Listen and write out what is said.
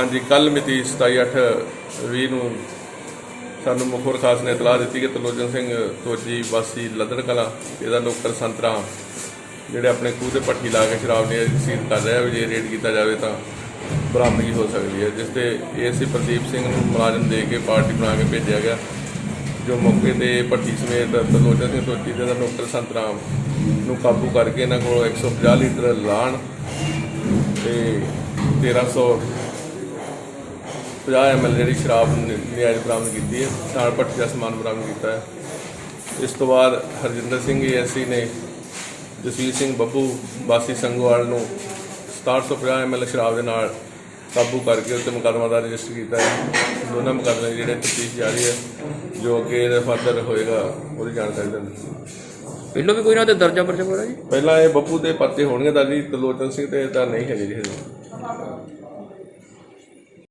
ਹਾਂਜੀ ਕੱਲ ਮਿਤੀ 27/8/20 ਨੂੰ ਸਾਨੂੰ ਮੁਖਬਰ ਖਾਸ ਨੇ ਇਤਲਾਹ ਦਿੱਤੀ ਕਿ ਤਲੋਚਨ ਸਿੰਘ ਤੋਜੀ ਵਾਸੀ ਲੱਦੜ ਕਲਾ, ਇਹਦਾ ਨੌਕਰ ਸੰਤਰਾ, ਜਿਹੜੇ ਆਪਣੇ ਖੂਹ ਤੇ ਪੱਟੀ ਲਾ ਕੇ ਸ਼ਰਾਬ ਨੇ ਰਸੀਦ ਕਰ ਰਿਹਾ ਵੀ ਜੇ ਰੇਡ ਕੀਤਾ ਜਾਵੇ ਤਾਂ ਬਰਾਮਦਗੀ ਹੋ ਸਕਦੀ ਹੈ, ਜਿਸ ਤੇ ਏਸੀ ਪ੍ਰਦੀਪ ਸਿੰਘ ਨੂੰ ਮੁਲਾਜ਼ਮ ਦੇ ਕੇ ਪਾਰਟੀ ਬਣਾ ਕੇ ਭੇਜਿਆ ਗਿਆ, ਜੋ ਮੌਕੇ ਤੇ ਭੱਟੀ ਸਮੇਤ ਤਲੋਚਨ ਸਿੰਘ ਤੋਜੀ ਦੇ ਦਾ ਨੌਕਰ ਸੰਤਰਾਮ ਨੂੰ ਕਾਬੂ ਕਰਕੇ ਇਹਨਾਂ ਕੋਲ 150 ਲੀਟਰ ਲਾਣ ਤੇ 1300 50 ਐਮਐਲ ਜਿਹੜੀ ਸ਼ਰਾਬ ਨ- ਨਜਾਇਜ਼ ਬਰਾਮਦ ਕੀਤੀ ਹੈ ਨਾਲ ਭੱਟੀ ਦਾ ਸਮਾਨ ਬਰਾਮਦ ਕੀਤਾ ਹੈ। ਇਸ ਤੋਂ ਬਾਅਦ ਹਰਜਿੰਦਰ ਸਿੰਘ ਏਐਸਸੀ ਨੇ ਜਸਵੀਰ ਸਿੰਘ ਬੱਬੂ ਵਾਸੀ ਸੰਗੋਵਾਲ ਨੂੰ 6750 ਐਮਐਲ ਸ਼ਰਾਬ ਦੇ ਨਾਲ ਕਾਬੂ ਕਰਕੇ ਉੱਤੇ ਮੁਕੱਦਮਾ ਦਾ ਰਜਿਸਟਰ ਕੀਤਾ ਹੈ। ਦੋਨਾਂ ਮੁਕੱਦਮੇ ਜਿਹੜੇ ਤਫਤੀਸ਼ ਜਾਰੀ ਹੈ ਜੋ ਕਿ ਇਹਦਾ ਫਰਦਰ ਹੋਏਗਾ ਉਹਦੀ ਜਾਣਕਾਰੀ ਦਿੰਦੇ ਪਹਿਲਾਂ ਵੀ ਕੋਈ ਨਾ ਤੇ ਦਰਜਾ ਪਰਚਾ ਹੋਇਆ ਜੀ। ਪਹਿਲਾਂ ਇਹ ਬੱਬੂ ਦੇ ਪਰਚੇ ਹੋਣਗੇ ਦਰਜੀ ਤਲੋਚਨ ਸਿੰਘ ਤੇ ਤਾਂ ਨਹੀਂ ਹੈਗੇ ਜੀ